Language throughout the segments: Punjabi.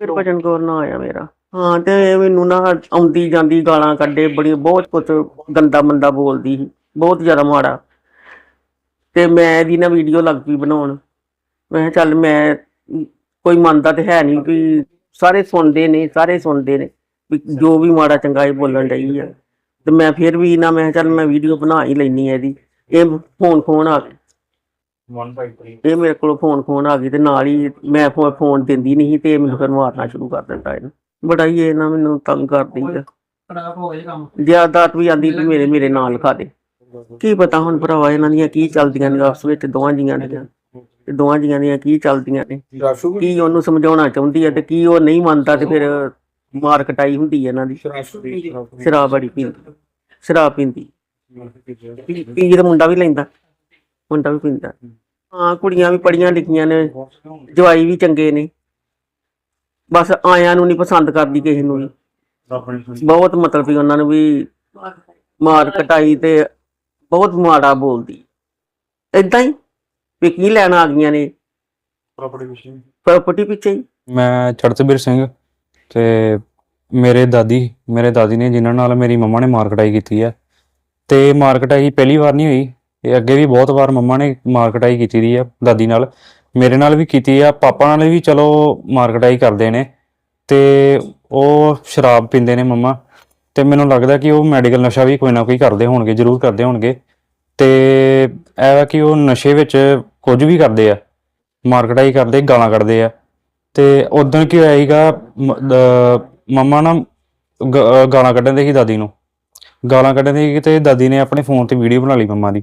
ਫਿਰ ਭਜਨ ਕੌਰ ਨਾ ਆਇਆ ਮੇਰਾ। ਹਾਂ ਤੇ ਇਹ ਮੈਨੂੰ ਨਾ ਆਉਂਦੀ ਜਾਂਦੀ ਗਾਲਾਂ ਕੱਢੇ ਬੜੀ ਬਹੁਤ ਕੁਝ ਗੰਦਾ ਮੰਦਾ ਬੋਲਦੀ ਸੀ ਬਹੁਤ ਜ਼ਿਆਦਾ ਮਾੜਾ। ਤੇ ਮੈਂ ਇਹਦੀ ਨਾ ਵੀਡੀਓ ਲੱਗ ਪਈ ਬਣਾਉਣ। ਮੈਂ ਕਿਹਾ ਚੱਲ ਮੈਂ ਕੋਈ ਮੰਨਦਾ ਤੇ ਹੈ ਨਹੀਂ ਵੀ ਸਾਰੇ ਸੁਣਦੇ ਨੇ ਸਾਰੇ ਸੁਣਦੇ ਨੇ ਵੀ ਜੋ ਵੀ ਮਾੜਾ ਚੰਗਾ ਇਹ ਬੋਲਣ ਡਈ ਆ। ਤੇ ਮੈਂ ਫਿਰ ਵੀ ਨਾ ਮੈਂ ਕਿਹਾ ਚੱਲ ਮੈਂ ਵੀਡੀਓ ਬਣਾ ਹੀ ਲੈਣੀ ਹੈ ਇਹਦੀ। ਇਹ ਫੋਨ ਫੋਨ ਆ 153 ਇਹ ਮੇਰੇ ਕੋਲ ਫੋਨ ਫੋਨ ਆ ਗਈ ਤੇ ਨਾਲ ਹੀ ਮੈਂ ਫੋ- ਫੋਨ ਦਿੰਦੀ ਨਹੀਂ ਸੀ ਤੇ ਇਹ ਮੈਨੂੰ ਫਿਰ ਮਾਰਨਾ ਸ਼ੁਰੂ ਕਰ ਦਿੰਦਾ ਇਹਨੂੰ। ਬੜਾ ਹੀ ਇਹ ਨਾ ਮੈਨੂੰ ਤੰਗ ਕਰਦੀ ਹੈ ਖਰਾਬ ਹੋ ਗਿਆ ਕੰਮ। ਜ਼ਿਆਦਾਤ ਵੀ ਆਂਦੀ ਵੀ ਮੇਰੇ ਮੇਰੇ ਨਾਲ ਲਿਖਾ ਦੇ। ਕੀ ਪਤਾ ਹੁਣ ਭਰਾਵਾ ਇਹਨਾਂ ਦੀਆਂ ਕੀ ਚੱਲਦੀਆਂ ਨੇ ਆਪਸ ਵਿੱਚ ਦੋਵਾਂ ਜੀਆਂ ਦੀਆਂ। ਤੇ ਦੋਵਾਂ ਜੀਆਂ ਦੀਆਂ ਕੀ ਚੱਲਦੀਆਂ ਨੇ। ਕੀ ਉਹਨੂੰ ਸਮਝਾਉਣਾ ਚਾਹੁੰਦੀ ਹੈ ਤੇ ਕੀ ਉਹ ਨਹੀਂ ਮੰਨਦਾ ਤੇ ਫਿਰ ਮਾਰ ਕਟਾਈ ਹੁੰਦੀ ਹੈ ਇਹਨਾਂ ਦੀ। ਸ਼ਰਾਬ ਬੜੀ ਪੀਂਦੀ। ਸ਼ਰਾਬ ਪੀਂਦੀ। ਪੀ ਪੀ ਤਾਂ ਮੁੰਡਾ ਵੀ ਲੈਂਦਾ। ਮੁੰਡਾ ਵੀ ਪੀਂਦਾ। ਹਾਂ। ਕੁੜੀਆਂ ਵੀ ਪੜੀਆਂ ਲਿਖੀਆਂ ਨੇ। ਜਵਾਈ ਵੀ ਚੰਗੇ ਨੇ। ਬਸ ਆਇਆਂ ਨੂੰ ਨਹੀਂ ਪਸੰਦ ਕਰਦੀ ਕਿਸੇ ਨੂੰ ਵੀ। ਬਹੁਤ ਮਤਲਬ ਵੀ ਉਹਨਾਂ ਨੂੰ ਵੀ ਮਾਰ ਕਟਾਈ ਤੇ ਬਹੁਤ ਮਾੜਾ ਬੋਲਦੀ। ਏਦਾਂ ਹੀ ਵੀ ਕੀ ਲੈਣ ਆ ਗਈਆਂ ਨੇ। ਪ੍ਰਾਪਰਟੀ ਪਿੱਛੇ। ਹੀ। ਮੈਂ ਚੜਤਬੀਰ ਸਿੰਘ ਤੇ ਮੇਰੇ ਦਾਦੀ ਮੇਰੇ ਦਾਦੀ ਨੇ ਜਿਨ੍ਹਾਂ ਨਾਲ ਮੇਰੀ ਮੰਮਾ ਨੇ ਮਾਰ ਕਟਾਈ ਕੀਤੀ ਹੈ ਤੇ ਮਾਰ ਕਟਾਈ ਪਹਿਲੀ ਵਾਰ ਨਹੀਂ ਹੋਈ। ਇਹ ਅੱਗੇ ਵੀ ਬਹੁਤ ਵਾਰ ਮੰਮਾ ਨੇ ਮਾਰ ਕਟਾਈ ਕੀਤੀ ਦੀ ਆ ਦਾਦੀ ਨਾਲ। ਮੇਰੇ ਨਾਲ ਵੀ ਕੀਤੀ ਆ, ਪਾਪਾ ਨਾਲ ਵੀ ਚਲੋ ਮਾਰ ਕਟਾਈ ਕਰਦੇ ਨੇ। ਤੇ ਉਹ ਸ਼ਰਾਬ ਪੀਂਦੇ ਨੇ ਮੰਮਾ। ਤੇ ਮੈਨੂੰ ਲੱਗਦਾ ਕਿ ਉਹ ਮੈਡੀਕਲ ਨਸ਼ਾ ਵੀ ਕੋਈ ਨਾ ਕੋਈ ਕਰਦੇ ਹੋਣਗੇ, ਜ਼ਰੂਰ ਕਰਦੇ ਹੋਣਗੇ। ਤੇ ਇਹ ਵਾ ਕਿ ਉਹ ਨਸ਼ੇ ਵਿੱਚ ਕੁਝ ਵੀ ਕਰਦੇ ਆ, ਮਾਰ ਕਟਾਈ ਕਰਦੇ, ਗਾਲਾਂ ਕੱਢਦੇ ਆ। ਤੇ ਉਦੋਂ ਕੀ ਹੋਇਆ ਸੀਗਾ ਮੰਮਾ ਨਾ ਗ- ਗਾਲਾਂ ਕੱਢਣ ਦੇ ਸੀ ਦਾਦੀ ਨੂੰ। ਗਾਲਾਂ ਕੱਢਣ ਦੇ ਸੀ ਤੇ ਦਾਦੀ ਨੇ ਆਪਣੇ ਫੋਨ ਤੇ ਵੀਡੀਓ ਬਣਾ ਲਈ ਮੰਮਾ ਦੀ।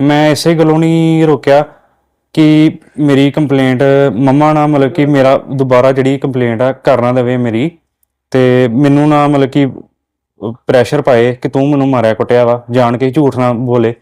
ਮੈਂ ਇਸੇ ਗੱਲੋਂ ਨਹੀਂ ਰੋਕਿਆ ਕਿ ਮੇਰੀ ਕੰਪਲੇਂਟ ਮੰਮਾ ਨਾ ਮਤਲਬ ਕਿ ਮੇਰਾ ਦੁਬਾਰਾ ਜਿਹੜੀ ਕੰਪਲੇਂਟ ਆ, ਕਰਨਾ ਦੇਵੇ ਮੇਰੀ। ਤੇ ਮੈਨੂੰ ਨਾ ਮਤਲਬ ਕਿ ਪ੍ਰੈਸ਼ਰ ਪਾਏ ਕਿ ਤੂੰ ਮੈਨੂੰ ਮਾਰਿਆ ਕੁੱਟਿਆ ਵਾ, ਜਾਣ ਕੇ ਝੂਠ ਨਾ ਬੋਲੇ।